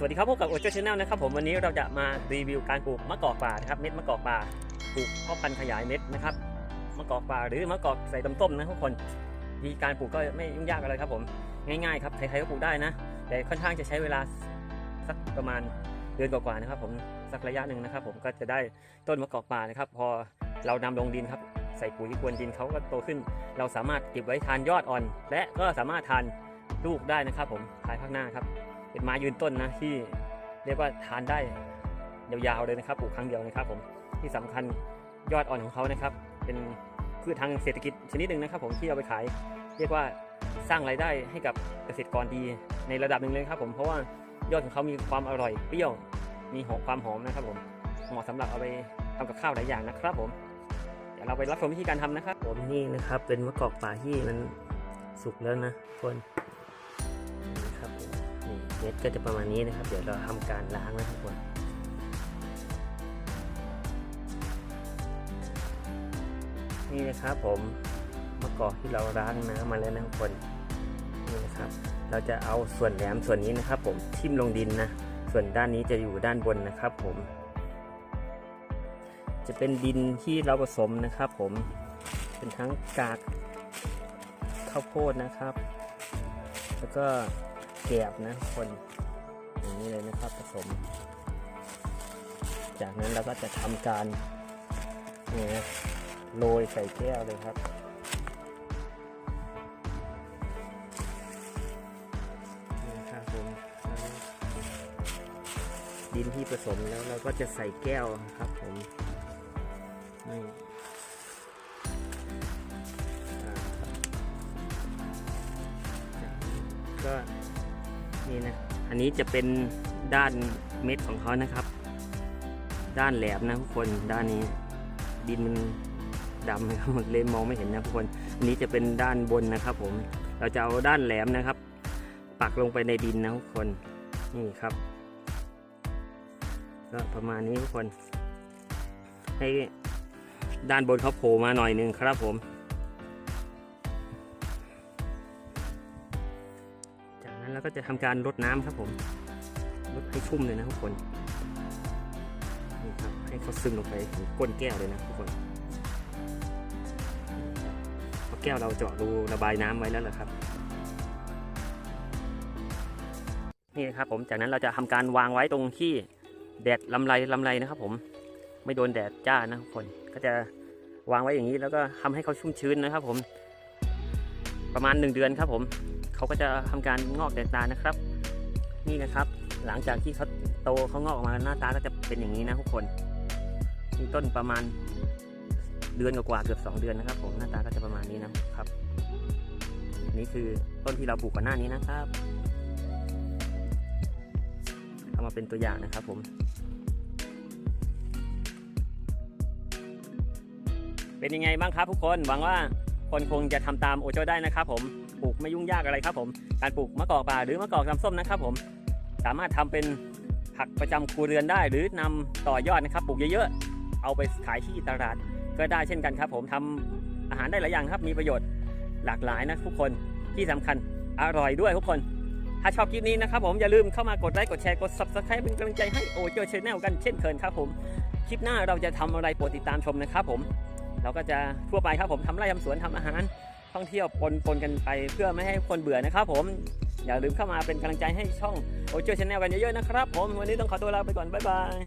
สวัสดีครับพบกับโอเจชแนลนะครับผมวันนี้เราจะมารีวิวการปลูกมะกอกป่านะครับเม็ดมะกอกป่าปลูกพาะพันธุ์ขยายเม็ดนะครับมะกอกป่าหรือมะกอกใส่ต้มนะทุกคนวิธีการปลูกก็ไม่ยุ่งยากอะไรครับผมง่ายๆครับใครๆก็ปลูกได้นะ แต่ค่อนข้างจะใช้เวลาสักประมาณเดือนกว่าๆนะครับ ผมสักระยะหนึ่งนะครับ ผมก็จะได้ต้นมะกอกป่านะครับ พอเรานำลงดินครับใส่ปุ๋ยกวนดินเขาก็โตขึ้น เราสามารถเก็บไว้ทานยอดอ่อน และก็สามารถทานลูกได้นะครับ ผมภายภาคหน้าครับ เป็นไม้ยืนต้นนะที่เรียกว่าทานได้ยาวๆเลยนะครับปลูกครั้งเดียวนะครับผมที่สำคัญยอดอ่อนของเขานะครับ เป็นพืชทางเศรษฐกิจชนิดหนึ่งนะครับ ผมที่เอาไปขาย เรียกว่าสร้างรายได้ให้กับเกษตรกรดีในระดับหนึ่งเลยครับผมเพราะว่ายอดของเขามีความอร่อยเปรี้ยวมีหอมความหอมนะครับผมเหมาะสำหรับเอาไปทำกับข้าวหลายอย่างนะครับ ผมเดี๋ยวเราไปรับชมวิธีการทำนะครับ ผมนี่นะครับ เป็นมะกอกป่าที่มันสุกแล้วนะคน เม็ดก็จะประมาณนี้นะครับ เดี๋ยวเราทำการล้างนะทุกคนนี่นะครับผมมะกอกที่เราล้างน้ำมาแล้วนะทุกคนนี่นะครับ เราจะเอาส่วนแหลมส่วนนี้นะครับ ผมทิ่มลงดินนะ ส่วนด้านนี้จะอยู่ด้านบนนะครับผม จะเป็นดินที่เราผสมนะครับ ผมเป็นทั้งกากข้าวโพดนะครับ แล้วก็ แกบนะคนอย่างนี้เลยนะครับผสม จากนั้นเราก็จะทำการเนี่ยนะโรยใส่แก้วเลยครับนี่นะครับผมดินที่ผสมแล้วเราก็จะใส่แก้วครับผมนี่ก็ นี่นะอันนี้จะเป็นด้านเม็ดของเขานะครับ ด้านแหลมนะทุกคนด้านนี้ดินมันดำนะครับมันเลยมองไม่เห็นนะทุกคนอันนี้จะเป็นด้านบนนะครับ ผม เราจะเอาด้านแหลมนะครับ ปักลงไปในดินนะทุกคนนี่ครับก็ประมาณนี้ทุกคน ให้ด้านบนเขาโผล่มาหน่อยหนึ่งครับผม จากนั้นเราก็จะทำการรดน้ำครับผมรดให้ชุ่มเลยนะทุกคนนี่ครับให้เขาซึมลงไปถึงก้นแก้วเลยนะทุกคนเพราะแก้วเราเจาะรูระบายน้ำไว้แล้วแหละครับ นี่นะครับผมจากนั้นเราจะทำการวางไว้ตรงที่แดดลำไรลำไรนะครับ ผมไม่โดนแดดจ้านะทุกคนก็จะวางไว้อย่างนี้แล้วก็ทำให้เขาชุ่มชื้นนะครับ ผม ประมาณหนึ่งเดือนครับผม เขาก็จะทำการงอกแตกตานะครับ นี่นะครับ หลังจากที่เขาโตเขางอกออกมาหน้าตาก็จะเป็นอย่างนี้นะทุกคนมีต้นประมาณเดือนกว่าเกือบสองเดือนนะครับ ผมหน้าตาก็จะประมาณนี้นะครับนนี่คือต้นที่เราปลูกก่อนหน้านี้นะครับเอามาเป็นตัวอย่างนะครับ ผม เป็นยังไงบ้างครับทุกคนหวังว่าคนคงจะทำตามโอโจได้นะครับผม ปลูกไม่ยุ่งยากอะไรครับผม การปลูกมะกอกป่าหรือมะกอกลำส้มนะครับผม สามารถทำเป็นผักประจำครัวเรือนได้ หรือนำต่อยอดนะครับ ปลูกเยอะๆ เอาไปขายที่ตลาดก็ได้เช่นกันครับ ผมทำอาหารได้หลายอย่างครับมีประโยชน์หลากหลายนะทุกคนที่สำคัญอร่อยด้วยทุกคน ถ้าชอบคลิปนี้นะครับผมอย่าลืมเข้ามากดไลค์กดแชร์กด subscribe เป็นกำลังใจให้โอโจชแนลกันเช่นเคยครับผมคลิปหน้าเราจะทำอะไรโปรดติดตามชมนะครับผมเราก็จะทั่วไปครับผมทำไร่ทำสวนทำอาหาร ท่องเที่ยวปนปนกันไปเพื่อไม่ให้คนเบื่อนะครับผม อย่าลืมเข้ามาเป็นกำลังใจให้ช่องโอโจชแนลกันเยอะๆนะครับผม วันนี้ต้องขอตัวลาไปก่อน บ๊ายบาย